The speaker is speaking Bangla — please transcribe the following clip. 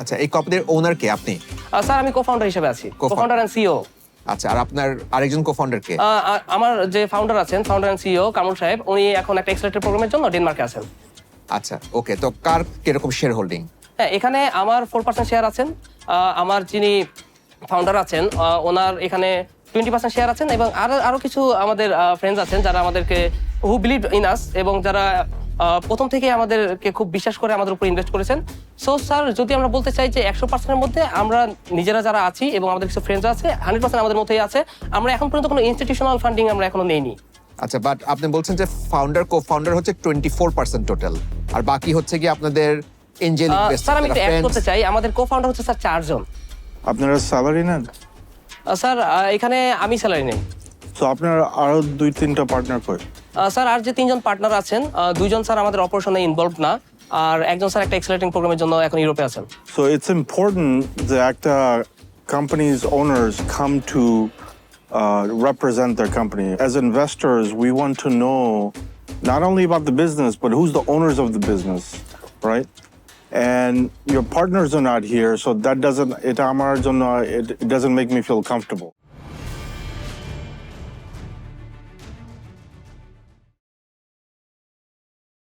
আচ্ছা এই কোম্পানির ওনার কে আপনি? স্যার আমি কো-ফাউন্ডার হিসেবে আছি। কো-ফাউন্ডার সিও আচ্ছা আর আপনার আরেকজন কো? ফাউন্ডার কে আমার যে ফাউন্ডার আছেন ফাউন্ডার অ্যান্ড সিও কামরুল সাহেব উনি এখন একটা এক্সেলেটেড প্রোগ্রামের জন্য ডেনমার্কে আছেন। আচ্ছা ওকে তো কার কীরকম শেয়ার হোল্ডিং হ্যাঁ এখানে আমার ফোর পার্সেন্ট শেয়ার আছেন আমার যিনি ফাউন্ডার আছেন ওনার এখানে টোয়েন্টি পার্সেন্ট শেয়ার আছেন এবং আরও আরও কিছু আমাদের ফ্রেন্ডস আছেন যারা আমাদেরকে হু বিলিভ ইন আস এবং যারা প্রথম থেকে আমাদেরকে খুব বিশ্বাস করে আমাদের উপর ইনভেস্ট করেছেন। সো স্যার যদি আমরা বলতে চাই যে একশো পার্সেন্টের মধ্যে আমরা নিজেরা যারা আছি এবং আমাদের কিছু ফ্রেন্ডস আছে হান্ড্রেড পার্সেন্ট আমাদের মধ্যেই আছে আমরা এখন পর্যন্ত কোনো ইনস্টিটিউশনাল ফান্ডিং আমরা এখনও নেইনি। আচ্ছা বাট আপনি বলছেন যে ফাউন্ডার কো ফাউন্ডার হচ্ছে টোয়েন্টি ফোর পার্সেন্ট টোটাল আর বাকি হচ্ছে কি আপনাদের এঞ্জেল স্যার আমি একটু অ্যাড করতে চাই। আমাদের কো ফাউন্ডার হচ্ছে স্যার চারজন। আপনারা স্যালারি নেন? স্যার এখানে আমি স্যালারি নেই। তো আপনারা আরও দুই তিনটা পার্টনার করে স্যার আর যে তিনজন পার্টনার আছেন দুইজন স্যার আমাদের অপারেশনে ইনভলভ না আর একজন স্যার একটা এক্সেলেটিং প্রোগ্রামের জন্য এখন ইউরোপে আছেন it's important that uh, companies' owners come to uh, represent their company. As investors, we want to know not only about the business, but who's the owners of the business, right? And your partners are not here, so that doesn't it, it doesn't make me feel comfortable.